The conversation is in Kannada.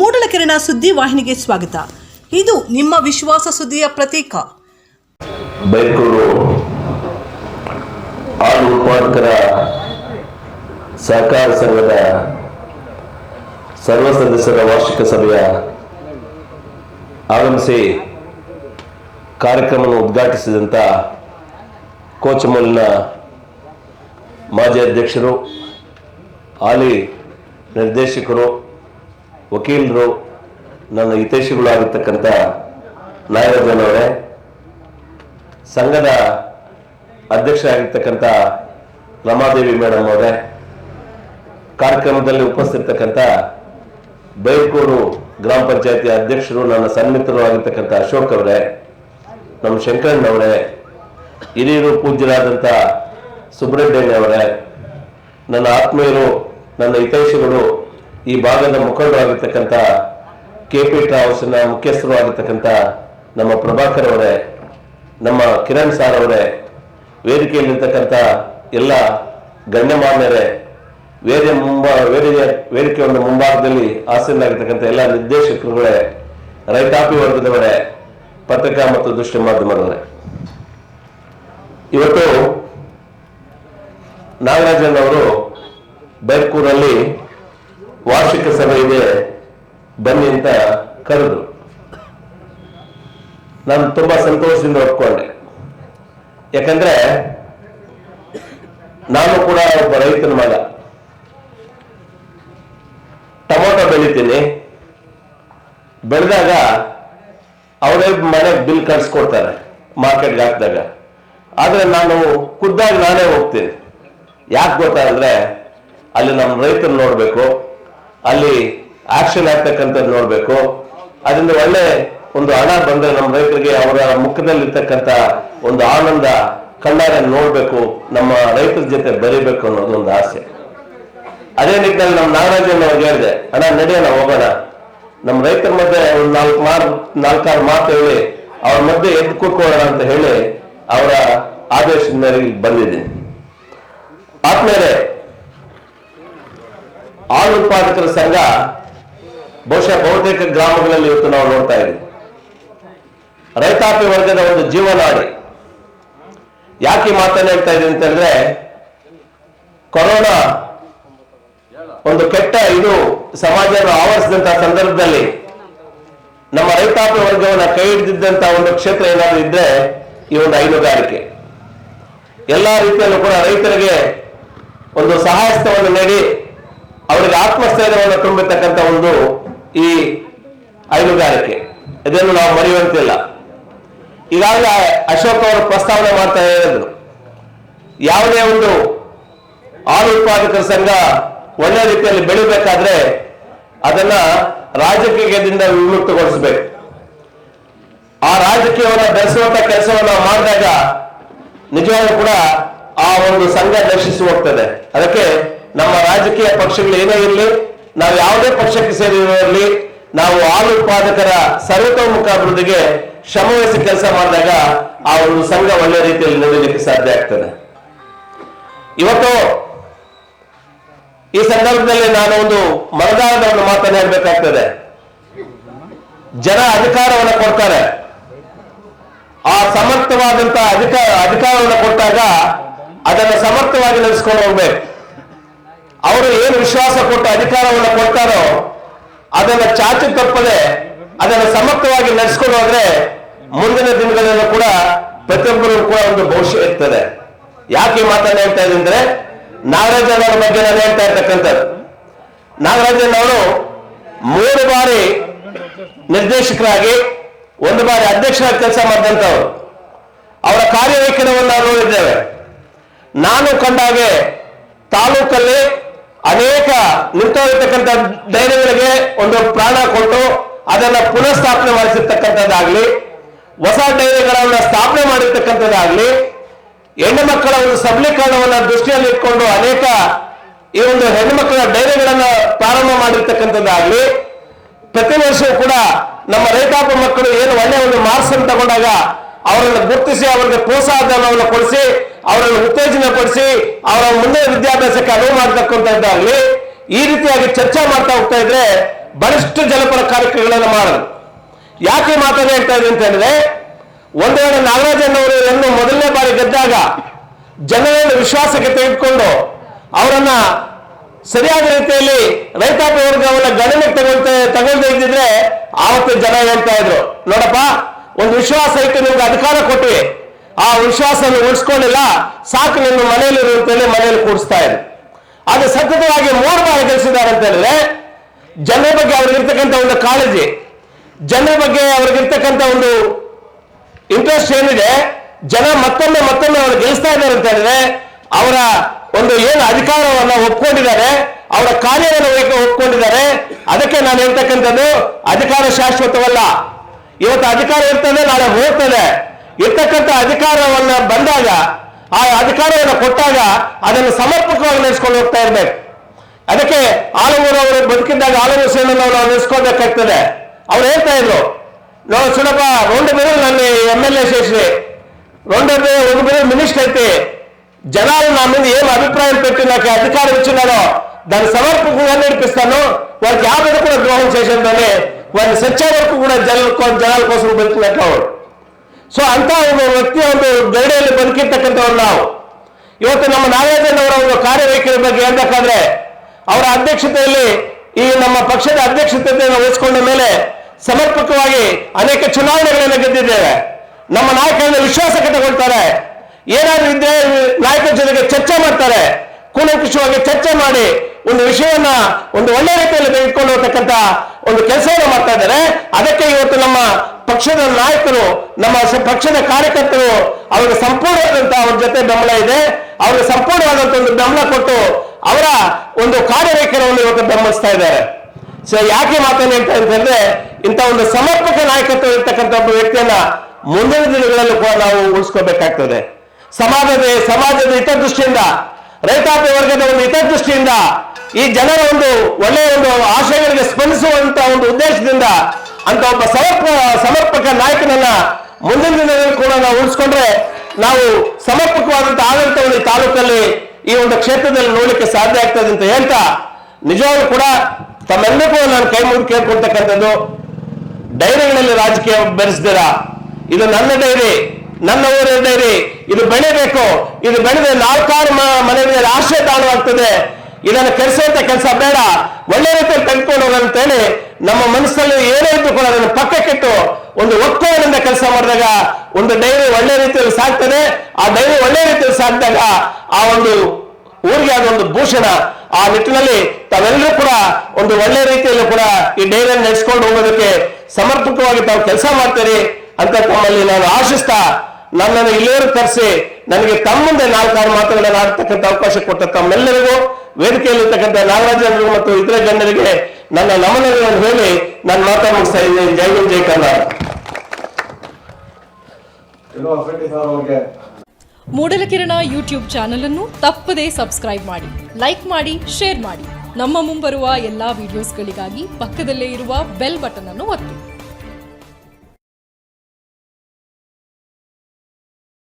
ಮೂಡಲಕೆರೆನ ಸುದ್ದಿ ವಾಹಿನಿಗೆ ಸ್ವಾಗತ. ಇದು ನಿಮ್ಮ ವಿಶ್ವಾಸ ಸುದ್ದಿಯ ಪ್ರತೀಕ. ಬೈಕೂರು ಹಾಲು ಉತ್ಪಾದಕರ ಸಹಕಾರ ಸಂಘದ ಸರ್ವ ಸದಸ್ಯರ ವಾರ್ಷಿಕ ಸಭೆಯ ಆಗಮಿಸಿ ಕಾರ್ಯಕ್ರಮವನ್ನು ಉದ್ಘಾಟಿಸಿದಂಥ ಕೋಚಮೂಲಿನ ಮಾಜಿ ಅಧ್ಯಕ್ಷರು, ಹಾಲಿ ನಿರ್ದೇಶಕರು ವಕೀಲರು ನನ್ನ ಹಿತೈಷಿಗಳಾಗಿರ್ತಕ್ಕಂಥ ನಾಗರಾಜನ್ ಅವರೇ ಸಂಘದ ಅಧ್ಯಕ್ಷರಾಗಿರ್ತಕ್ಕಂಥ ರಮಾದೇವಿ ಮೇಡಮ್ ಅವರೇ, ಕಾರ್ಯಕ್ರಮದಲ್ಲಿ ಉಪಸ್ಥಿತಕ್ಕಂಥ ಬೈರ್ಕೂರು ಗ್ರಾಮ ಪಂಚಾಯತಿ ಅಧ್ಯಕ್ಷರು, ನನ್ನ ಸನ್ಮಿತ್ರರು ಆಗಿರ್ತಕ್ಕಂಥ ಅಶೋಕ್ ಅವರೇ, ನಮ್ಮ ಶಂಕರಣ್ಣವರೇ ಹಿರಿಯರು ಪೂಜ್ಯರಾದಂಥ ಸುಬ್ರಹ್ಮಣ್ಯ ಅವರೇ ನನ್ನ ಆತ್ಮೀಯರು, ನನ್ನ ಹಿತೈಷಿಗಳು ಈ ಭಾಗದ ಮುಖಂಡರಾಗಿರ್ತಕ್ಕಂಥ ಕೆ ಪಿ ಟ್ರಾವೆಲ್ಸ್ನ ಮುಖ್ಯಸ್ಥರು ಆಗಿರ್ತಕ್ಕಂಥ ನಮ್ಮ ಪ್ರಭಾಕರ್ ಅವರೇ, ನಮ್ಮ ಕಿರಣ್ ಸಾರ್ ಅವರೇ, ವೇದಿಕೆಯಲ್ಲಿರ್ತಕ್ಕಂಥ ಎಲ್ಲ ಗಣ್ಯಮಾನ್ಯರೇ ವೇದಿಕೆ ಮುಂಬ ವೇದಿಕೆ ವೇದಿಕೆ ಒಂದು ಮುಂಭಾಗದಲ್ಲಿ ಆಸೀನಾಗಿರ್ತಕ್ಕಂಥ ಎಲ್ಲ ನಿರ್ದೇಶಕರುಗಳೇ, ರೈತಾಪಿ ವರ್ಗದವರೇ, ಪತ್ರಿಕಾ ಮತ್ತು ದೃಷ್ಟಿ ಮಾಧ್ಯಮದವರೇ. ಇವತ್ತು ನಾಗರಾಜನ್ ಅವರು ಬೈರ್ಕೂರಲ್ಲಿ ವಾರ್ಷಿಕ ಸಭೆ ಇದೆ ಬನ್ನಿ ಅಂತ ಕರೆದ್ರು ನಾನು ತುಂಬಾ ಸಂತೋಷದಿಂದ ಒಪ್ಕೊಂಡೆ. ಯಾಕಂದ್ರೆ ನಾನು ಕೂಡ ಒಬ್ಬ ರೈತನ ಮಗ. ಟೊಮೊಟೊ ಬೆಳಿತೀನಿ. ಬೆಳೆದಾಗ ಅವರೇ ಮನೆಗೆ ಬಿಲ್ ಕಳ್ಸಿಕೊಡ್ತಾರೆ ಮಾರ್ಕೆಟ್ಗೆ ಹಾಕಿದಾಗ. ಆದರೆ ನಾನು ಖುದ್ದಾಗಿ ನಾನೇ ಹೋಗ್ತೀನಿ. ಯಾಕೆ ಗೊತ್ತಾ ಅಂದರೆ ಅಲ್ಲಿ ನಮ್ಮ ರೈತರು ನೋಡ್ಬೇಕು. ಅಲ್ಲಿ ಆಕ್ಷನ್ ಆಗ್ತಕ್ಕಂಥದ್ದು ನೋಡಬೇಕು. ಅದರಿಂದ ಒಳ್ಳೆ ಒಂದು ಹಣ ಬಂದರೆ ನಮ್ಮ ರೈತರಿಗೆ ಅವರ ಮುಖದಲ್ಲಿರ್ತಕ್ಕಂಥ ಒಂದು ಆನಂದ ಕಣ್ಣಾರೆ ನೋಡಬೇಕು, ನಮ್ಮ ರೈತರ ಜೊತೆ ಬರೀಬೇಕು ಅನ್ನೋದು ಒಂದು ಆಸೆ. ಅದೇ ನಿಟ್ಟಿನಲ್ಲಿ ನಮ್ಮ ನಾಗರಾಜನ್ ಅವ್ರಿಗೆ ಹೇಳಿದೆ ಹಣ ನಡೆಯೋಣ, ಹೋಗೋಣ. ನಮ್ಮ ರೈತರ ಮಧ್ಯೆ ಒಂದು ನಾಲ್ಕು ಮಾರ್ ನಾಲ್ಕಾರು ಮಾತು ಹೇಳಿ, ಅವ್ರ ಮಧ್ಯೆ ಎದ್ದು ಕೂತ್ಕೊಳ್ಳೋಣ ಅಂತ ಹೇಳಿ ಅವರ ಆದೇಶದ ಮೇರೆಗೆ ಬಂದಿದ್ದೀನಿ. ಆದ್ಮೇಲೆ ಹಾಲು ಉತ್ಪಾದಕರ ಸಂಘ ಬಹುಶಃ ಬಹುತೇಕ ಗ್ರಾಮಗಳಲ್ಲಿ ಇವತ್ತು ನಾವು ನೋಡ್ತಾ ಇದ್ದೀವಿ. ರೈತಾಪಿ ವರ್ಗದ ಒಂದು ಜೀವನಾಡಿ ಯಾಕೆ ಮಾತನ್ನು ಹೇಳ್ತಾ ಇದ್ದೀನಿ ಅಂತಂದ್ರೆ ಕೊರೋನಾ ಒಂದು ಕೆಟ್ಟ ಇದು ಸಮಾಜವನ್ನು ಆವರಿಸಿದಂತಹ ಸಂದರ್ಭದಲ್ಲಿ ನಮ್ಮ ರೈತಾಪಿ ವರ್ಗವನ್ನು ಕೈ ಹಿಡಿದಿದ್ದಂತಹ ಒಂದು ಕ್ಷೇತ್ರ ಏನಾದರೂ ಇದ್ರೆ ಈ ಒಂದು ಹೈನುಗಾರಿಕೆ. ಎಲ್ಲ ರೀತಿಯಲ್ಲೂ ಕೂಡ ರೈತರಿಗೆ ಒಂದು ಸಹಾಯಸ್ಥವನ್ನು ನೀಡಿ ಆತ್ಮಸ್ಥೈರ್ಯವನ್ನು ತುಂಬತಕ್ಕಂಥ ಒಂದು ಈ ಹೈನುಗಾರಿಕೆ ಇದನ್ನು ನಾವು ಮರೆಯುವಂತಿಲ್ಲ. ಈಗಾಗಲೇ ಅಶೋಕ್ ಅವರು ಪ್ರಸ್ತಾವನೆ ಮಾಡ್ತಾ ಹೇಳಿದ್ರು. ಯಾವುದೇ ಒಂದು ಹಾಲು ಉತ್ಪಾದಕರ ಸಂಘ ಒಳ್ಳೆ ರೀತಿಯಲ್ಲಿ ಬೆಳಿಬೇಕಾದ್ರೆ ಅದನ್ನ ರಾಜಕೀಯದಿಂದ ವಿಮುಕ್ತಗೊಳಿಸಬೇಕು. ಆ ರಾಜಕೀಯವನ್ನು ಬೆಳೆಸುವಂತ ಕೆಲಸವನ್ನು ಮಾಡಿದಾಗ ನಿಜವಾಗ್ಲೂ ಕೂಡ ಆ ಒಂದು ಸಂಘ ನಶಿಸಿ ಹೋಗ್ತದೆ. ಅದಕ್ಕೆ ನಮ್ಮ ರಾಜಕೀಯ ಪಕ್ಷಗಳು ಏನೇ ಇರಲಿ, ನಾವು ಯಾವುದೇ ಪಕ್ಷಕ್ಕೆ ಸೇರಿರಲಿ ನಾವು ಹಾಲು ಉತ್ಪಾದಕರ ಸರ್ವತೋಮುಖ ಅಭಿವೃದ್ಧಿಗೆ ಶ್ರಮವಹಿಸಿ ಕೆಲಸ ಮಾಡಿದಾಗ ಆ ಒಂದು ಸಂಘ ಒಳ್ಳೆ ರೀತಿಯಲ್ಲಿ ನಡೆಯಲಿಕ್ಕೆ ಸಾಧ್ಯ ಆಗ್ತದೆ. ಇವತ್ತು ಈ ಸಂದರ್ಭದಲ್ಲಿ ನಾನು ಒಂದು ಮನದಾಳದ ಒಂದು ಮಾತನ್ನು ಜನ ಅಧಿಕಾರವನ್ನು ಕೊಡ್ತಾರೆ. ಆ ಸಮರ್ಥವಾದಂತಹ ಅಧಿಕಾರ ಅಧಿಕಾರವನ್ನು ಕೊಟ್ಟಾಗ ಅದನ್ನು ಸಮರ್ಥವಾಗಿ ನಡೆಸ್ಕೊಂಡು ಹೋಗ್ಬೇಕು. ಅವರು ಏನು ವಿಶ್ವಾಸ ಕೊಟ್ಟು ಅಧಿಕಾರವನ್ನು ಕೊಡ್ತಾರೋ ಅದನ್ನು ಚಾಚು ತಪ್ಪದೆ ಅದನ್ನು ಸಮರ್ಥವಾಗಿ ನಡೆಸ್ಕೊಂಡು ಹೋದ್ರೆ ಮುಂದಿನ ದಿನಗಳಲ್ಲೂ ಕೂಡ ಪ್ರತಿಯೊಬ್ಬರು ಕೂಡ ಒಂದು ಭವಿಷ್ಯ ಇರ್ತದೆ. ಯಾಕೆ ಮಾತನ್ನ ಹೇಳ್ತಾ ಇದ್ದೀನಿ ಅಂದ್ರೆ ನಾಗರಾಜನ್ ಅವರ ಬಗ್ಗೆ ನಾನು ಹೇಳ್ತಾ ಇರ್ತಕ್ಕಂಥದ್ದು. ನಾಗರಾಜನ್ ಅವರು ಮೂರು ಬಾರಿ ನಿರ್ದೇಶಕರಾಗಿ, ಒಂದು ಬಾರಿ ಅಧ್ಯಕ್ಷರಾಗಿ ಕೆಲಸ ಮಾಡಿದಂಥವ್ರು. ಅವರ ಕಾರ್ಯವೈಖರಿಯನ್ನು ನಾವು ನೋಡಿದ್ದೇವೆ. ನಾನು ಕಂಡಾಗೆ ತಾಲೂಕಲ್ಲಿ ಅನೇಕ ನಿಂತೋಗಿರ್ತಕ್ಕಂಥ ಡೈರಿಗಳಿಗೆ ಒಂದು ಪ್ರಾಣ ಕೊಟ್ಟು ಅದನ್ನ ಪುನಃ ಸ್ಥಾಪನೆ ಮಾಡಿಸಿರ್ತಕ್ಕಂಥದ್ದಾಗ್ಲಿ, ಹೊಸ ಡೈರಿಗಳನ್ನ ಸ್ಥಾಪನೆ ಮಾಡಿರ್ತಕ್ಕಂಥದ್ದಾಗ್ಲಿ, ಹೆಣ್ಣು ಮಕ್ಕಳ ಒಂದು ಸಬಲೀಕರಣವನ್ನ ದೃಷ್ಟಿಯಲ್ಲಿ ಇಟ್ಕೊಂಡು ಅನೇಕ ಈ ಒಂದು ಹೆಣ್ಣು ಮಕ್ಕಳ ಡೈರಿಗಳನ್ನ ಪ್ರಾರಂಭ ಮಾಡಿರ್ತಕ್ಕಂಥದ್ದಾಗ್ಲಿ, ಪ್ರತಿ ವರ್ಷವೂ ಕೂಡ ನಮ್ಮ ರೈತಾಪಿ ಮಕ್ಕಳು ಏನು ಒಳ್ಳೆಯ ಒಂದು ಮಾರ್ಕ್ಸ್ ಅನ್ನು ತಗೊಂಡಾಗ ಅವರನ್ನು ಗುರುತಿಸಿ ಅವರಿಗೆ ಪ್ರೋತ್ಸಾಹಧನವನ್ನು ಕೊಡಿಸಿ ಅವರನ್ನು ಉತ್ತೇಜನ ಪಡಿಸಿ, ಅವರ ಮುಂದೆ ವಿದ್ಯಾಭ್ಯಾಸಕ್ಕೆ ಅನುವು ಮಾಡತಕ್ಕಂಥದ್ದಾಗ್ಲಿ ಈ ರೀತಿಯಾಗಿ ಚರ್ಚೆ ಮಾಡ್ತಾ ಹೋಗ್ತಾ ಇದ್ರೆ ಬಹಳಷ್ಟು ಜನಪರ ಕಾರ್ಯಕ್ರಮಗಳನ್ನು ಮಾಡೋದು ಯಾಕೆ ಮಾತನ್ನ ಹೇಳ್ತಾ ಇದೆ ಅಂತ ಹೇಳಿದ್ರೆ, ಒಂದು ವೇಳೆ ನಾಗರಾಜನವರು ಮೊದಲನೇ ಬಾರಿ ಗೆದ್ದಾಗ ಜನರನ್ನು ವಿಶ್ವಾಸಕ್ಕೆ ತೆಗೆದುಕೊಂಡು ಅವರನ್ನ ಸರಿಯಾದ ರೀತಿಯಲ್ಲಿ ರೈತಾಪಿ ವರ್ಗವನ್ನ ಗಣನೆಗೆ ತಗೊಳ್ತಾ ತಗೊಳ್ದೇ ಇದ್ದಿದ್ರೆ ಆವತ್ತು ಜನ ಹೇಳ್ತಾ ಇದ್ರು. ನೋಡಪ್ಪ, ಒಂದು ವಿಶ್ವಾಸ ಇಟ್ಟು ನಿಮ್ಗೆ ಅಧಿಕಾರ ಕೊಟ್ವಿ. ಆ ವಿಶ್ವಾಸವನ್ನು ಉಳಿಸ್ಕೊಂಡಿಲ್ಲ ಸಾಕು ನಿಮ್ಮ ಮನೆಯಲ್ಲಿ ಅಂತೇಳಿ ಮನೆಯಲ್ಲಿ ಕೂಡಿಸ್ತಾ ಇದೆ ಅದು ಸತತವಾಗಿ ಮೂರು ಬಾರಿ ಗೆಲ್ಲಿಸಿದ್ದಾರೆ ಅಂತ ಹೇಳಿದ್ರೆ ಜನರ ಬಗ್ಗೆ ಅವ್ರಿಗಿರ್ತಕ್ಕಂಥ ಒಂದು ಕಾಳಜಿ, ಜನರ ಬಗ್ಗೆ ಅವ್ರಿಗಿರ್ತಕ್ಕಂಥ ಒಂದು ಇಂಟ್ರೆಸ್ಟ್ ಏನಿದೆ, ಜನ ಮತ್ತೊಮ್ಮೆ ಮತ್ತೊಮ್ಮೆ ಅವರು ಗೆಲ್ಲಿಸ್ತಾ ಇದ್ದಾರೆ ಅಂತ ಹೇಳಿದ್ರೆ ಅವರ ಒಂದು ಏನು ಅಧಿಕಾರವನ್ನು ಒಪ್ಕೊಂಡಿದ್ದಾರೆ, ಅವರ ಕಾರ್ಯವನ್ನು ಒಪ್ಕೊಂಡಿದ್ದಾರೆ. ಅದಕ್ಕೆ ನಾನು ಹೇಳ್ತಕ್ಕಂಥದ್ದು ಅಧಿಕಾರ ಶಾಶ್ವತವಲ್ಲ. ಇವತ್ತು ಅಧಿಕಾರ ಇರ್ತದೆ, ನಾಳೆ ಹೋಗ್ತದೆ. ಇರ್ತಕ್ಕಂಥ ಅಧಿಕಾರವನ್ನ ಬಂದಾಗ ಆ ಅಧಿಕಾರವನ್ನು ಕೊಟ್ಟಾಗ ಅದನ್ನು ಸಮರ್ಪಕವಾಗಿ ನಡೆಸ್ಕೊಂಡು ಹೋಗ್ತಾ ಇರ್ಬೇಕು ಅದಕ್ಕೆ ಆಲಮೂರು ಅವರು ಬದುಕಿದ್ದಾಗ ಆಲಮೂರು ಸೇನನ್ನು ನಾವು ನೆನೆಸ್ಕೋಬೇಕಾಗ್ತದೆ ಅವ್ರು ಹೇಳ್ತಾ ಇದ್ರು ನೋಡಿ ಸುಡಪ್ಪ రెండు ಬೇರೆ ನನ್ನ ఎమ్ ఎల్ ఏ చేసి రెండు రెండు ಬೇರೆ మినిస్టర్ అయితే జనాలు నా మీద ఏం అభిప్రాయం పెట్టి నాకు ఈ అధికారం ఇచ్చినారో దాన్ని సమర్పకంగా నడిపిస్తాను వారికి ఆ మీద కూడా ద్రోహం చేసిందని వారిని సచ్చే వరకు కూడా జనాల కో- జనాల కోసం బతుకున్నట్లు ಅವರು ಸೊ ಅಂತ ಒಬ್ಬ ವ್ಯಕ್ತಿ ಒಂದು ಗೈಡೆಯಲ್ಲಿ ಬದುಕಿರ್ತಕ್ಕಂಥವ್ರು ನಾವು. ಇವತ್ತು ನಮ್ಮ ನಾಗೇಂದ್ರನವರ ಒಂದು ಕಾರ್ಯವೈಖರಿ ಬಗ್ಗೆ ಹೇಳ್ಬೇಕಾದ್ರೆ, ಅವರ ಅಧ್ಯಕ್ಷತೆಯಲ್ಲಿ ಈ ನಮ್ಮ ಪಕ್ಷದ ಅಧ್ಯಕ್ಷತೆಯನ್ನು ವಹಿಸಿಕೊಂಡ ಮೇಲೆ ಸಮರ್ಪಕವಾಗಿ ಅನೇಕ ಚುನಾವಣೆಗಳನ್ನು ಗೆದ್ದಿದ್ದೇವೆ. ನಮ್ಮ ನಾಯಕರನ್ನ ವಿಶ್ವಾಸಕ್ಕೆ ಕಟ್ಟಗೊಳ್ತಾರೆ ಏನಾದ್ರೂ ಇದ್ರೆ ನಾಯಕರ ಜೊತೆಗೆ ಚರ್ಚೆ ಮಾಡ್ತಾರೆ. ಕೂಲಂಕುಷವಾಗಿ ಚರ್ಚೆ ಮಾಡಿ ಒಂದು ವಿಷಯವನ್ನ ಒಂದು ಒಳ್ಳೆ ರೀತಿಯಲ್ಲಿ ತೆಗೆದುಕೊಂಡು ಹೋಗ್ತಕ್ಕಂಥ ಒಂದು ಕೆಲಸವನ್ನು ಮಾಡ್ತಾ ಇದ್ದಾರೆ. ಅದಕ್ಕೆ ಇವತ್ತು ನಮ್ಮ ಪಕ್ಷದ ನಾಯಕರು, ನಮ್ಮ ಪಕ್ಷದ ಕಾರ್ಯಕರ್ತರು, ಅವರಿಗೆ ಸಂಪೂರ್ಣವಾದಂತಹ ಅವ್ರ ಜೊತೆ ಬೆಂಬಲ ಇದೆ. ಅವರಿಗೆ ಸಂಪೂರ್ಣವಾದಂತಹ ಒಂದು ಬೆಂಬಲ ಕೊಟ್ಟು ಅವರ ಒಂದು ಕಾರ್ಯವೈಖರವನ್ನು ಇವತ್ತು ಬೆಂಬಲಿಸ್ತಾ ಇದ್ದಾರೆ. ಸೊ ಯಾಕೆ ಮಾತನ್ನು ಅಂತಂದ್ರೆ ಇಂಥ ಒಂದು ಸಮರ್ಪಕ ನಾಯಕತ್ವ ಇರ್ತಕ್ಕಂಥ ಒಬ್ಬ ವ್ಯಕ್ತಿಯನ್ನ ಮುಂದಿನ ದಿನಗಳಲ್ಲೂ ಕೂಡ ನಾವು ಉಳಿಸ್ಕೋಬೇಕಾಗ್ತದೆ. ಸಮಾಜದ ಸಮಾಜದ ಹಿತದೃಷ್ಟಿಯಿಂದ ರೈತಾಪಿ ವರ್ಗದ ಒಂದು ಹಿತದೃಷ್ಟಿಯಿಂದ ಈ ಜನರ ಒಂದು ಒಳ್ಳೆಯ ಒಂದು ಆಶಯಗಳಿಗೆ ಸ್ಪಂದಿಸುವಂತ ಒಂದು ಉದ್ದೇಶದಿಂದ ಅಂತ ಒಬ್ಬ ಸಮರ್ಪ, ಸಮರ್ಪಕ ನಾಯಕನನ್ನ ಮುಂದಿನ ದಿನಗಳಲ್ಲಿ ಕೂಡ ನಾವು ಉಳಿಸ್ಕೊಂಡ್ರೆ ನಾವು ಸಮರ್ಪಕವಾದಂತಹ ಆಡಳಿತವನ್ನು ಈ ತಾಲೂಕಲ್ಲಿ ಈ ಒಂದು ಕ್ಷೇತ್ರದಲ್ಲಿ ನೋಡಲಿಕ್ಕೆ ಸಾಧ್ಯ ಆಗ್ತದೆ ಅಂತ ಹೇಳ್ತಾ ನಿಜವಾಗ್ಲೂ ಕೂಡ ತಮ್ಮೆಲ್ಲಕ್ಕೂ ನಾನು ಕೈ ಮುಗಿದು ಕೇಳ್ಕೊಳ್ತಕ್ಕಂಥದ್ದು. ಡೈರಿಗಳಲ್ಲಿ ರಾಜಕೀಯ ಬೆರೆಸ್ತೀರಾ ಇದು ನನ್ನ ಡೈರಿ. ನನ್ನ ಡೈರಿ ಇದು ಬೆಳಿಬೇಕು. ಇದು ಬೆಳೆದ್ರೆ ನಾಲ್ಕಾರು ಮನೆ ಮೇಲೆ ಆಶ್ರಯ ತಾಣವಾಗ್ತದೆ. ಇದನ್ನು ಅಂತ ಕೆಲಸ ಬೇಡ. ಒಳ್ಳೆ ರೀತಿಯಲ್ಲಿ ತೆಗೆದುಕೊಂಡು ಅಂತ ಹೇಳಿ ನಮ್ಮ ಮನಸ್ಸಲ್ಲಿ ಏನೇ ಇದ್ದು ಕೂಡ ಅದನ್ನು ಪಕ್ಕಕ್ಕಿಟ್ಟು ಒಂದು ಒಕ್ಕೋಣದಿಂದ ಕೆಲಸ ಮಾಡಿದಾಗ ಒಂದು ಡೈರಿ ಒಳ್ಳೆ ರೀತಿಯಲ್ಲಿ ಸಾಕ್ತದೆ. ಆ ಡೈರಿ ಒಳ್ಳೆ ರೀತಿಯಲ್ಲಿ ಸಾಕಿದಾಗ ಆ ಒಂದು ಊರಿಗೆ ಒಂದು ಭೂಷಣ ಆ ನಿಟ್ಟಿನಲ್ಲಿ ತಾವೆಲ್ಲರೂ ಕೂಡ ಒಂದು ಒಳ್ಳೆ ರೀತಿಯಲ್ಲಿ ಕೂಡ ಈ ಡೈರಿಯನ್ನು ನಡೆಸ್ಕೊಂಡು ಹೋಗೋದಕ್ಕೆ ಸಮರ್ಪಕವಾಗಿ ತಾವು ಕೆಲಸ ಮಾಡ್ತೀರಿ ಅಂತ ತಮ್ಮಲ್ಲಿ ನಾನು ಆಶಿಸ್ತಾ ನನ್ನನ್ನು ಇಲ್ಲಿಯವರು ಕರೆಸಿ ನನಗೆ ತಮ್ಮಂದೆ ಮುಂದೆ ನಾಲ್ಕಾರು ಮಾತುಗಳನ್ನು ಆಡ್ತಕ್ಕಂಥ ಅವಕಾಶ ಕೊಟ್ಟ ತಮ್ಮೆಲ್ಲರಿಗೂ ವೇದಿಕೆಯಲ್ಲಿರ್ತಕ್ಕಂಥ ನಾಗರಾಜರಿಗೂ ಮತ್ತು ಇತರ ಜನರಿಗೆ ನನ್ನ ನಮನಗಳನ್ನು ಹೇಳಿ ನನ್ನ ಮಾತಾ ಮುಗಿಸ್ತಾ ಇದ್ದೇನೆ. ಜೈ ಹಿಂದ್ ಜೈ ಕರ್ನಾಟಕ. ಮೂಡಲ ಕಿರಣ ಮೂಡಲಕಿರಣ ಯೂಟ್ಯೂಬ್ ಚಾನೆಲ್ ಅನ್ನು ತಪ್ಪದೇ ಸಬ್ಸ್ಕ್ರೈಬ್ ಮಾಡಿ ಲೈಕ್ ಮಾಡಿ ಶೇರ್ ಮಾಡಿ. ನಮ್ಮ ಮುಂಬರುವ ಎಲ್ಲಾ ವಿಡಿಯೋಸ್ಗಳಿಗಾಗಿ ಪಕ್ಕದಲ್ಲೇ ಇರುವ ಬೆಲ್ ಬಟನ್ ಅನ್ನು ಒತ್ತಿ.